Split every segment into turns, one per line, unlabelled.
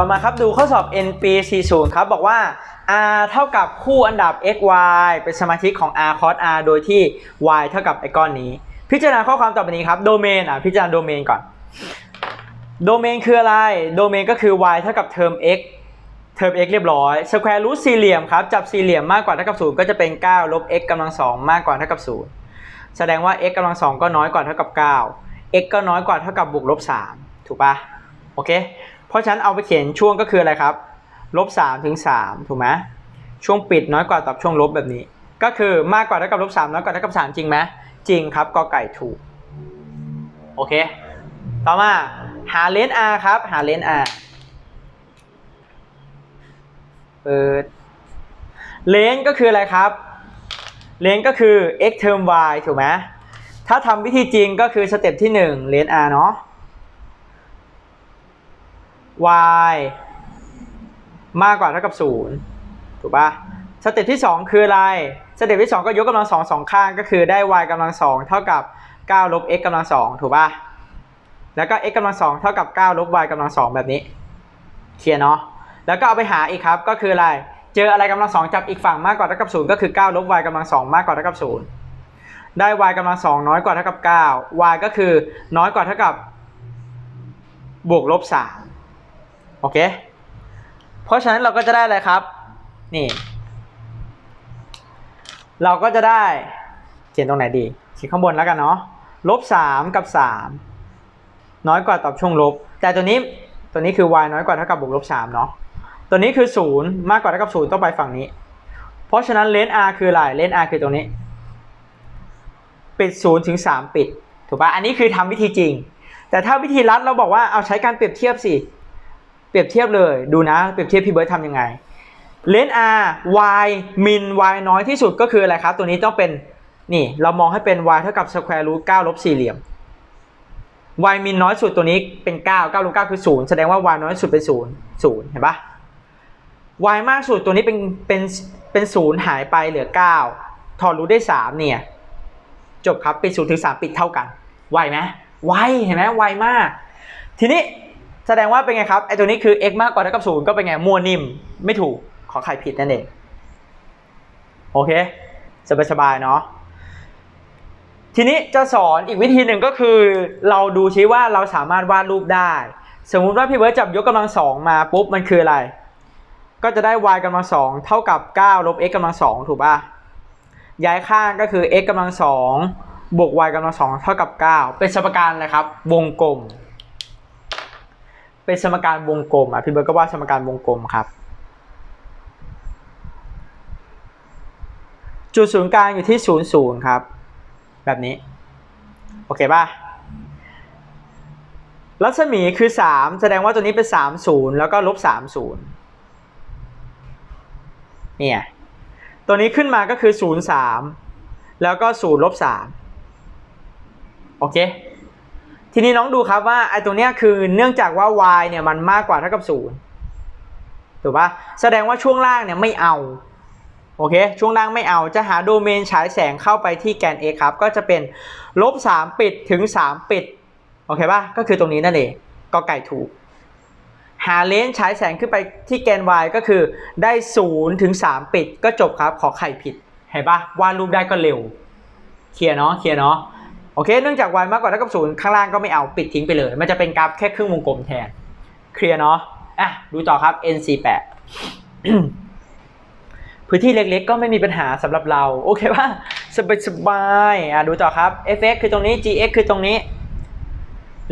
ต่อมาครับดูข้อสอบ NP 40ครับบอกว่า r เท่ากับคู่อันดับ x y เป็นสมาชิกของ r cos r โดยที่ y เท่ากับไอ้ก้อนนี้ พิจารณาข้อความต่อไปนี้ครับโดเมนอะพิจารณาโดเมนก่อนโดเมนคืออะไร โดเมนก็คือ y เท่ากับเทอม x เทอม x เรียบร้อยสแควร์รูทสี่เหลี่ยมครับ จับสี่เหลี่ยมมากกว่าเท่ากับ 0 ก็จะเป็น 9 ลบ x กำลังสองมากกว่าเท่ากับ 0 แสดงว่า x กำลังสองก็น้อยกว่าเท่ากับ 9 x ก็น้อยกว่าเท่ากับบวกลบ 3 ถูกปะโอเค เพราะฉะนั้นเอาไปเขียนช่วงก็คืออะไรครับลบ3ถึง3ถูกไหมช่วงปิดน้อยกว่ากับช่วงลบแบบนี้ ก็คือมากกว่าเท่ากับลบ3น้อยกว่าเท่ากับ3จริงไหมจริงครับกอไก่ถูกโอเค ต่อมาหาเลน r ครับหาเลน r เปิดเลนก็คืออะไรครับเลนก็คือ x เทอม y ถูกไหมถ้าทำวิธีจริงก็คือสเต็ปที่1เลน r เนาะ y มากกว่าเท่ากับ 0 ถูกปะสเต็ปที่ 2 คืออะไร สเต็ปที่ 2 ก็ยกกำลังสองสองข้างก็คือได้ y กำลังสองเท่ากับ9ลบ x กำลังสองถูกปะแล้วก็ x กำลังสองเท่ากับ9ลบ y กำลังสองแบบนี้ เคลียร์เนาะ แล้วก็เอาไปหาอีกครับ ก็คืออะไร เจออะไรกำลังสองจับอีกฝั่งมากกว่าเท่ากับ0ก็คือ9ลบ y กำลังสองมากกว่าเท่ากับ0ได้ y กำลังสองน้อยกว่าเท่ากับ9 y ก็คือน้อยกว่าเท่ากับบวกลบ3 โอเค เพราะฉะนั้นเราก็จะได้อะไรครับ นี่ เราก็จะได้เขียนตรงไหนดีเขียนข้างบนแล้วกันเนาะลบ3กับ3น้อยกว่าตอบช่วงลบ แต่ตัวนี้ตัวนี้คือ y น้อยกว่าเท่ากับบวกลบ3เนาะตัวนี้คือ0มากกว่าเท่ากับ0ต้องไปฝั่งนี้ เพราะฉะนั้นเลน r คืออะไรเลน r คือตรงนี้ ปิด0ถึง3ปิดถูกปะอันนี้คือทำวิธีจริง แต่ถ้าวิธีรัดเราบอกว่าเอาใช้การเปรียบเทียบสิ เปรียบเทียบเลยดูนะ เปรียบเทียบพี่เบิร์ดทำยังไงเลน r y มิน y น้อยที่สุดก็คืออะไรครับ ตัวนี้ต้องเป็นนี่เรามองให้เป็น y เท่ากับ square root 9ลบสี่เหลี่ยม y มินน้อยสุดตัวนี้เป็น9 9ลบ9คือ 0 แสดงว่า y น้อยสุดเป็น 0 0 เห็นปะ y มากสุดตัวนี้เป็นเป็นเป็น0หายไปเหลือ 9 ถอดรูทได้ 3 เนี่ย จบครับปิด0ถึง3ปิดเท่ากัน ไวไหมไวเห็นไหมไวมาก ทีนี้ แสดงว่าเป็นไงครับไอตัวนี้คือ x มากกว่าเท่ากับ 0 ก็เป็นไงมั่วนิ่ม ไม่ถูกขอไข่ผิดนั่นเอง โอเค สบายๆเนาะทีนี้จะสอนอีกวิธีหนึ่งก็คือ เราดูชี้ว่าเราสามารถวาดรูปได้ สมมุติว่าพี่เบิร์ดจับยกกำลังสองมาปุ๊บมันคืออะไร ก็จะได้ y กำลังสองเท่ากับ9ลบ x กำลังสองถูกป่ะย้ายข้างก็คือ x กำลังสองบวก y กำลังสองเท่ากับ 9 เป็นสมการอะครับ วงกลม เป็นสมการวงกลมอะพี่เบิร์ดก็ว่าสมการวงกลมครับ จุดศูนย์กลางอยู่ที่ศูนย์ศูนย์ครับ แบบนี้ โอเคป่ะรัศมีคือ 3 แสดงว่าตัวนี้เป็น 30 แล้วก็ลบ30เนี่ย ตัวนี้ขึ้นมาก็คือ 0 3 แล้วก็0ลบ3โอเค ทีนี้น้องดูครับว่าไอ้ตัวเนี้ยคือเนื่องจากว่า y เนี่ยมันมากกว่าเท่ากับ0ถูกปะแสดงว่าช่วงล่างเนี่ยไม่เอาโอเคช่วงล่างไม่เอาจะหาโดเมนฉายแสงเข้าไปที่แกน x ครับ ก็จะเป็นลบ3ปิดถึง 3 ปิดโอเคป่ะก็คือตรงนี้นั่นเองก็ไก่ถูก หาเลนส์ฉายแสงขึ้นไปที่แกน y ก็คือได้0ถึง3ปิดก็จบครับขอไข่ผิดเห็นป่ะวาดรูปได้ก็เร็วเคลียร์เนาะเคลียร์เนาะ โอเค เนื่องจาก y มากกว่าเท่ากับ0ข้างล่างก็ไม่เอาปิดทิ้งไปเลย มันจะเป็นกราฟแค่ครึ่งวงกลมแทน เคลียร์เนาะ อะ ดูต่อครับ NC8 พื้นที่เล็กๆ ก็ไม่มีปัญหาสำหรับเรา โอเคป่ะสบายสบายๆอะ ดูต่อครับ fx คือตรงนี้ gx คือตรงนี้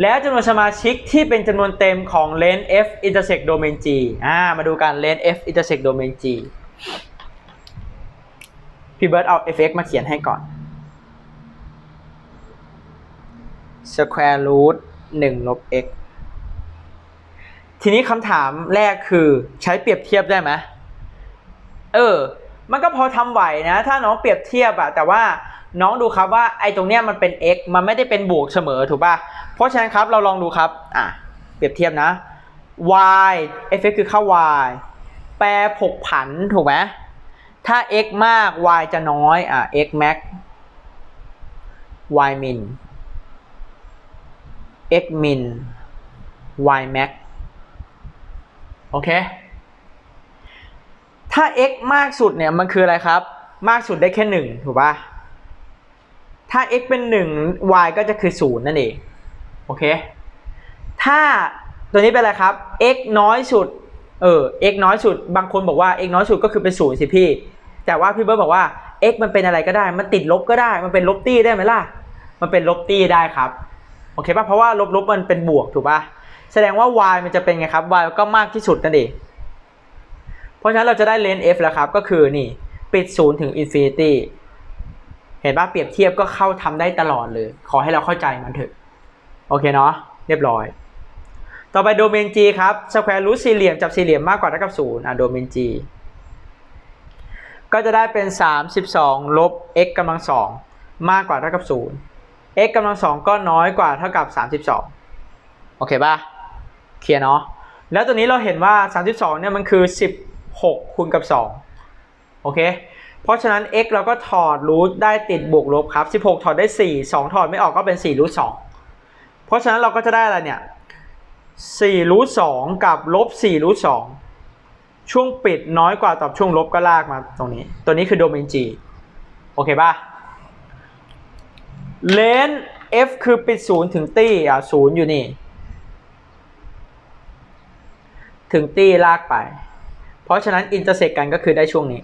แล้วจำนวนสมาชิกที่เป็นจำนวนเต็มของ len f intersect domain g อ่า มาดูกัน len f intersect domain g พี่เบิร์ดเอา fx มาเขียนให้ก่อน square root 1ลบ x ทีนี้คำถามแรกคือใช้เปรียบเทียบได้ไหมเออ มันก็พอทำไหวนะ ถ้าน้องเปรียบเทียบอะแต่ว่าน้องดูครับว่าไอ้ตรงเนี้ยมันเป็น x มันไม่ได้เป็นบวกเสมอถูกป่ะ เพราะฉะนั้นครับเราลองดูครับ อะ เปรียบเทียบนะ y f x คือค่า y แปรผกผันถูกไหมถ้า x มาก y จะน้อย อะ x max y min x min y max โอเค ถ้า x มากสุดเนี่ยมันคืออะไรครับ มากสุดได้แค่หนึ่งถูกปะถ้า x เป็นหนึ่ง y ก็จะคือศูนย์นั่นเอง โอเค ถ้าตัวนี้เป็นอะไรครับ x น้อยสุด เออ x น้อยสุด บางคนบอกว่า x น้อยสุดก็คือเป็นศูนย์สิพี่ แต่ว่าพี่เบิร์ดบอกว่า x มันเป็นอะไรก็ได้ มันติดลบก็ได้ มันเป็นลบตี้ได้ไหมล่ะ มันเป็นลบตี้ได้ครับ โอเคป่ะเพราะว่าลบลบมันเป็นบวกถูกป่ะแสดงว่า y มันจะเป็นไงครับ y ก็มากที่สุดนั่นเองเพราะฉะนั้นเราจะได้เลน f แล้วครับก็คือนี่ปิดศูนย์ถึงอินฟินิตี้เห็นป่ะเปรียบเทียบก็เข้าทำได้ตลอดเลย ขอให้เราเข้าใจมันเถอะโอเคเนาะเรียบร้อย ต่อไปโดเมน g ครับสแควร์รูทสี่เหลี่ยมจับสี่เหลี่ยมมากกว่าเท่ากับศูนย์อะโดเมน g ก็จะได้เป็น 32 ลบ x กำลังสองมากกว่าเท่ากับศูนย์ x กำลังสองก็น้อยกว่าเท่ากับ 32 โอเคป่ะ เคลียร์เนาะ แล้วตัวนี้เราเห็นว่า 32 เนี่ยมันคือ 16 คูณกับ 2 โอเค เพราะฉะนั้น x เราก็ถอดรูทได้ติดบวกลบครับ 16 ถอดได้ 4 2 ถอดไม่ออกก็เป็น4รูท2เพราะฉะนั้นเราก็จะได้อะไรเนี่ย4รูท2กับลบ4รูท2ช่วงปิดน้อยกว่าตอบช่วงลบก็ลากมาตรงนี้ ตัวนี้คือโดเมน G โอเคป่ะ เลน f คือปิดศูนย์ถึงตี้อะศูนย์อยู่นี่ ถึงตี้ลากไป เพราะฉะนั้นอินเตอร์เซกกันก็คือได้ช่วงนี้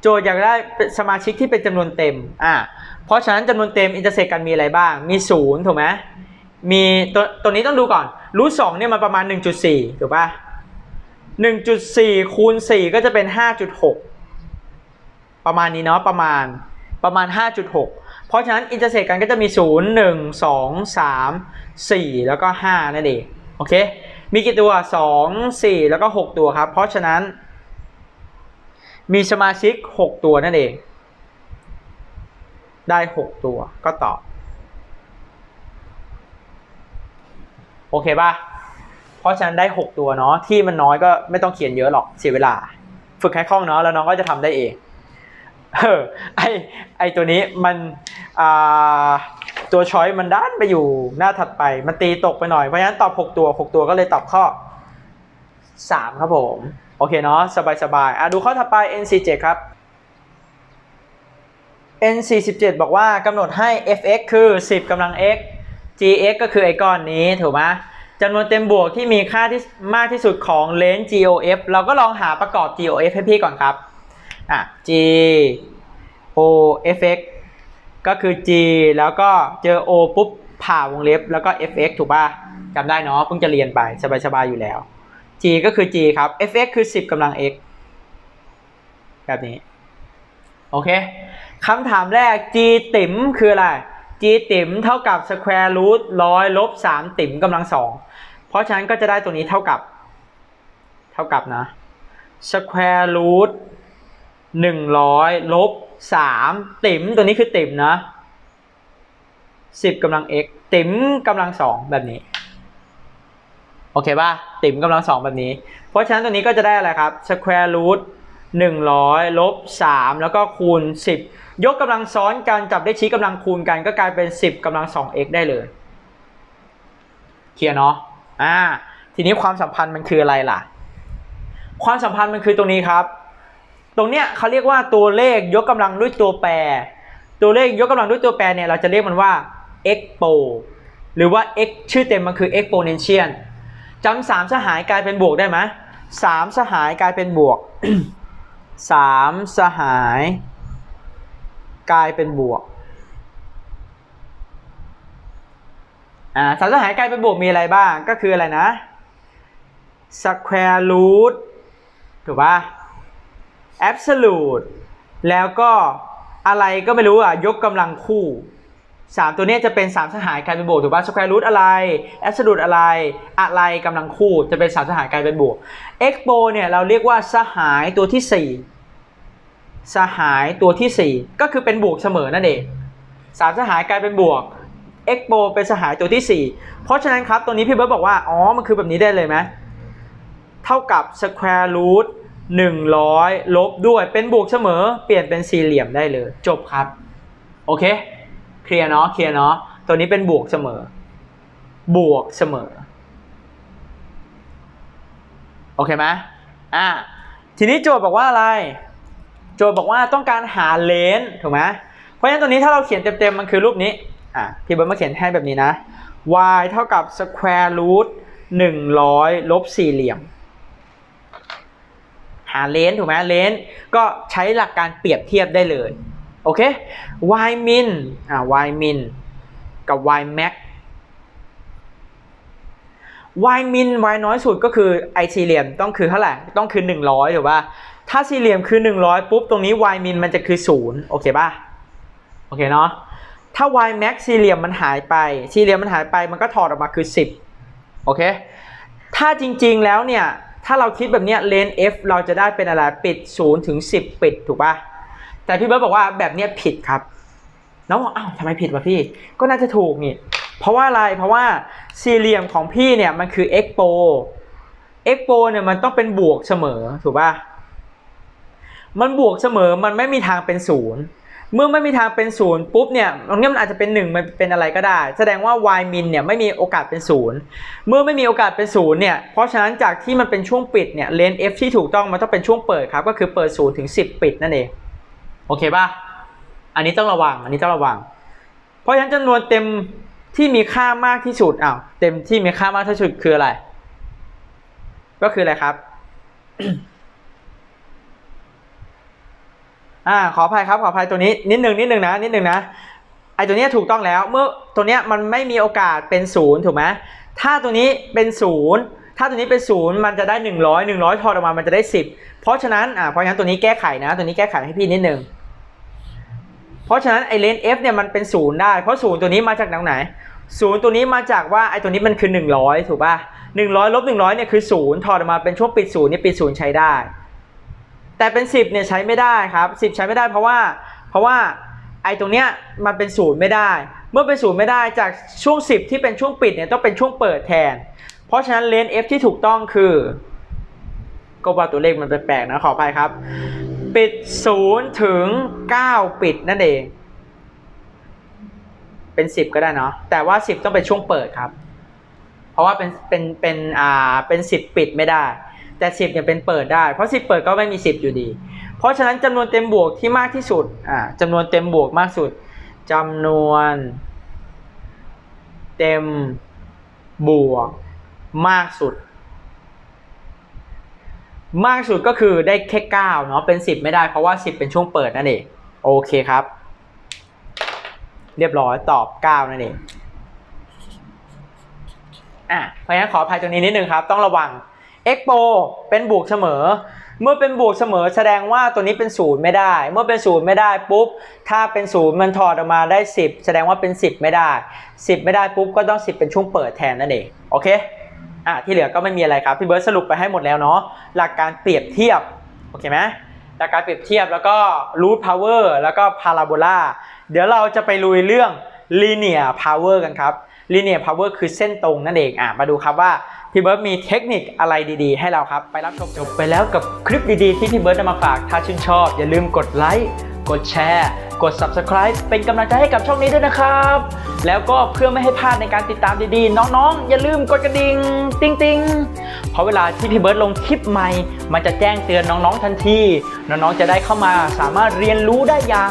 โจทย์อยากได้สมาชิกที่เป็นจำนวนเต็มอะเพราะฉะนั้นจำนวนเต็มอินเตอร์เซกกันมีอะไรบ้าง มีศูนย์ถูกไหมมีตัวตัวนี้ต้องดูก่อน รูทสองเนี่ยมันประมาณ 1.4 ถูกป่ะ1.4 คูณ 4 ก็จะเป็น 5.6 ประมาณนี้เนาะประมาณประมาณ 5.6 เพราะฉะนั้นอินเตอร์เซกกันก็จะมี 0 1 2 3 4 แล้วก็ 5 นั่นเอง โอเค มีกี่ตัว 2 4 แล้วก็ 6 ตัวครับ เพราะฉะนั้นมีสมาชิก 6 ตัวนั่นเอง ได้ 6 ตัวก็ตอบ โอเคป่ะ เพราะฉะนั้นได้ 6 ตัวเนาะที่มันน้อยก็ไม่ต้องเขียนเยอะหรอกเสียเวลา ฝึกให้คล่องเนาะแล้วน้องก็จะทำได้เอง เออไอไอตัวนี้มันอ่าตัวช้อยมันด้านไปอยู่หน้าถัดไป มันตีตกไปหน่อย เพราะฉะนั้นตอบ 6 ตัว 6 ตัวก็เลยตอบข้อ 3 ครับผม โอเคเนาะสบายๆอะดูข้อถัดไป NC7 ครับ N47 บอกว่ากำหนดให้ fx คือ 10กำลัง x gx ก็คือไอ้ก้อนนี้ถูกไหมจำนวนเต็มบวกที่มีค่าที่มากที่สุดของเลนส์ gof เราก็ลองหาประกอบ gof ให้พี่ก่อนครับ อะ g o f x ก็คือ g แล้วก็เจอ o ปุ๊บผ่าวงเล็บแล้วก็ fx ถูกป่ะจำได้เนาะเพิ่งจะเรียนไปสบายๆอยู่แล้ว g ก็คือ g ครับ fx คือ 10กำลัง x แบบนี้ โอเคคำถามแรก g ติ๋มคืออะไร g ติ๋มเท่ากับ square root ร้อยลบ3ติ๋มกำลังสองเพราะฉะนั้นก็จะได้ตัวนี้เท่ากับ เท่ากับนะ square root 100ลบ3ติ๋มตัวนี้คือติ๋มนะ10กำลัง x ติ๋มกำลังสองแบบนี้ โอเคป่ะ ติ๋มกำลังสองแบบนี้ เพราะฉะนั้นตัวนี้ก็จะได้อะไรครับ square root 100ลบ3แล้วก็คูณ 10 ยกกำลังซ้อนกันจับได้ชี้กำลังคูณกันก็กลายเป็น 10กำลัง 2x ได้เลย เคลียร์เนาะอ่าทีนี้ความสัมพันธ์มันคืออะไรล่ะ ความสัมพันธ์มันคือตรงนี้ครับ ตรงเนี้ยเขาเรียกว่าตัวเลขยกกำลังด้วยตัวแปร ตัวเลขยกกำลังด้วยตัวแปรเนี่ยเราจะเรียกมันว่า expo หรือว่า x ชื่อเต็มมันคือ exponential จำสามสหายกลายเป็นบวกได้ไหมสามสหายกลายเป็นบวกสามสหายกลายเป็นบวกอ่าสามสหายกลายเป็นบวกมีอะไรบ้างก็คืออะไรนะ square root ถูกป่ะ absolute แล้วก็อะไรก็ไม่รู้อะ ยกกำลังคู่สามตัวเนี้ยจะเป็นสามสหายกลายเป็นบวกถูกป่ะ square root อะไร absolute อะไร อะไรกำลังคู่จะเป็นสามสหายกลายเป็นบวก expo เนี่ยเราเรียกว่าสหายตัวที่สี่สหายตัวที่สี่ก็คือเป็นบวกเสมอนั่นเองสามสหายกลายเป็นบวก expo เป็นสหายตัวที่สี่เพราะฉะนั้นครับตัวนี้พี่เบิร์ตบอกว่า อ๋อ มันคือแบบนี้ได้เลยไหมเท่ากับ square root 100 ลบด้วยเป็นบวกเสมอ เปลี่ยนเป็นสี่เหลี่ยมได้เลย จบครับ โอเค เคลียร์เนาะเคลียร์เนาะตัวนี้เป็นบวกเสมอ บวกเสมอ โอเคไหมอ่าทีนี้โจทย์บอกว่าอะไร โจทย์บอกว่าต้องการหาเลนส์ถูกไหมเพราะฉะนั้นตัวนี้ถ้าเราเขียนเต็มๆมันคือรูปนี้อะพี่เบิร์ดมาเขียนให้แบบนี้นะ y เท่ากับ square root 100 ลบสี่เหลี่ยม หาเลนส์ถูกไหมเลนส์ก็ใช้หลักการเปรียบเทียบได้เลยโอเค y min อ่า y min กับ y max y min y น้อยสุดก็คือไอสี่เหลี่ยมต้องคือเท่าไหร่ต้องคือ 100ถูกป่ะถ้าสี่เหลี่ยมคือ 100 ปุ๊บ ตรงนี้ y min มันจะคือ 0 โอเคป่ะโอเคเนาะถ้า y max สี่เหลี่ยมมันหายไป สี่เหลี่ยมมันหายไปมันก็ถอดออกมาคือ 10 โอเค ถ้าจริงๆแล้วเนี่ย ถ้าเราคิดแบบเนี้ยเลน f เราจะได้เป็นอะไรปิด0ถึง10 ปิดถูกป่ะแต่พี่เบิร์ตบอกว่าแบบเนี้ยผิดครับน้องบอกอ้าวทำไมผิดวะพี่ ก็น่าจะถูกนี่ เพราะว่าอะไรเพราะว่าสี่เหลี่ยมของพี่เนี่ยมันคือ x โป x โปเนี่ยมันต้องเป็นบวกเสมอถูกป่ะมันบวกเสมอมันไม่มีทางเป็นศูนย์ เมื่อไม่มีทางเป็นศูนย์ปุ๊บเนี่ยตรงนี้มันอาจจะเป็นหนึ่งมันเป็นอะไรก็ได้ แสดงว่า y min เนี่ยไม่มีโอกาสเป็นศูนย์เมื่อไม่มีโอกาสเป็นศูนย์เนี่ยเพราะฉะนั้นจากที่มันเป็นช่วงปิดเนี่ยเลน f ที่ถูกต้องมันต้องเป็นช่วงเปิดครับก็คือเปิดศูนย์ถึงสิบปิดนั่นเองโอเคป่ะอันนี้ต้องระวังอันนี้ต้องระวัง เพราะฉะนั้นจำนวนเต็มที่มีค่ามากที่สุดอ้าวเต็มที่มีค่ามากที่สุดคืออะไร ก็คืออะไรครับ อ่าขออภัยครับขออภัยตัวนี้นิดหนึ่งนิดหนึ่งนะนิดหนึ่งนะไอตัวเนี้ยถูกต้องแล้วเมื่อตัวเนี้ยมันไม่มีโอกาสเป็นศูนย์ถูกไหมถ้าตัวนี้เป็นศูนย์ถ้าตัวนี้เป็นศูนย์มันจะได้ 100 100ถอดออกมามันจะได้ 10 เพราะฉะนั้นอ่าเพราะฉะนั้นตัวนี้แก้ไขนะ ตัวนี้แก้ไขให้พี่นิดหนึ่งเพราะฉะนั้นไอเลน f เนี่ยมันเป็นศูนย์ได้เพราะศูนย์ตัวนี้มาจากไหนศูนย์ตัวนี้มาจากว่าไอตัวนี้มันคือ 100 ถูกป่ะ100ลบ100เนี่ยคือศูนย์ถอดออกมาเป็นช่วงปิดศูนย์เนี่ยปิดศูนย์ใช้ได้ แต่เป็น 10เนี่ยใช้ไม่ได้ครับ 10 ใช้ไม่ได้เพราะว่า เพราะว่าไอ้ตรงเนี้ยมันเป็นศูนย์ไม่ได้ เมื่อเป็นศูนย์ไม่ได้จากช่วง 10 ที่เป็นช่วงปิดเนี่ยต้องเป็นช่วงเปิดแทน เพราะฉะนั้นเลนส์ f ที่ถูกต้องคือ ก็ว่าตัวเลขมันแปลกๆนะขออภัยครับ ปิด0ถึง 9 ปิดนั่นเองเป็น 10 ก็ได้เนาะแต่ว่า 10 ต้องเป็นช่วงเปิดครับ เพราะว่าเป็นเป็นเป็นอ่าเป็น 10 ปิดไม่ได้ แต่ 10เนี่ยเป็นเปิดได้ เพราะ 10 เปิดก็ไม่มี 10 อยู่ดี เพราะฉะนั้นจำนวนเต็มบวกที่มากที่สุดอ่าจำนวนเต็มบวกมากสุดจำนวนเต็มบวกมากสุด มากสุดก็คือได้แค่9เนาะเป็น 10 ไม่ได้เพราะว่า 10 เป็นช่วงเปิดนั่นเองโอเคครับ เรียบร้อยตอบ 9 นั่นเองอะเพราะฉะนั้นขออภัยตรงนี้นิดนึงครับ ต้องระวัง expo เป็นบวกเสมอ เมื่อเป็นบวกเสมอแสดงว่าตัวนี้เป็นศูนย์ไม่ได้ เมื่อเป็นศูนย์ไม่ได้ปุ๊บ ถ้าเป็นศูนย์มันถอดออกมาได้ 10 แสดงว่าเป็น 10 ไม่ได้ 10 ไม่ได้ปุ๊บก็ต้อง 10 เป็นช่วงเปิดแทนนั่นเอง โอเค อะที่เหลือก็ไม่มีอะไรครับ พี่เบิร์ดสรุปไปให้หมดแล้วเนาะ หลักการเปรียบเทียบ โอเคไหมหลักการเปรียบเทียบแล้วก็ root power แล้วก็ parabola เดี๋ยวเราจะไปลุยเรื่อง linear power กันครับ linear power คือเส้นตรงนั่นเองอะมาดูครับว่าพี่เบิร์ดมีเทคนิคอะไรดีๆ ให้เราครับ ไปรับชมจบไปแล้วกับคลิปดีๆ ที่พี่เบิร์ดนำมาฝาก ถ้าชื่นชอบ อย่าลืมกดไลค์กดแชร์ กด subscribe เป็นกำลังใจให้กับช่องนี้ด้วยนะครับ แล้วก็เพื่อไม่ให้พลาดในการติดตามดีๆ น้องๆ อย่าลืมกดกระดิ่งติ๊งติงๆเพราะเวลาที่พี่เบิร์ดลงคลิปใหม่ มันจะแจ้งเตือนน้องๆทันที น้องๆ จะได้เข้ามาสามารถเรียนรู้ได้อย่าง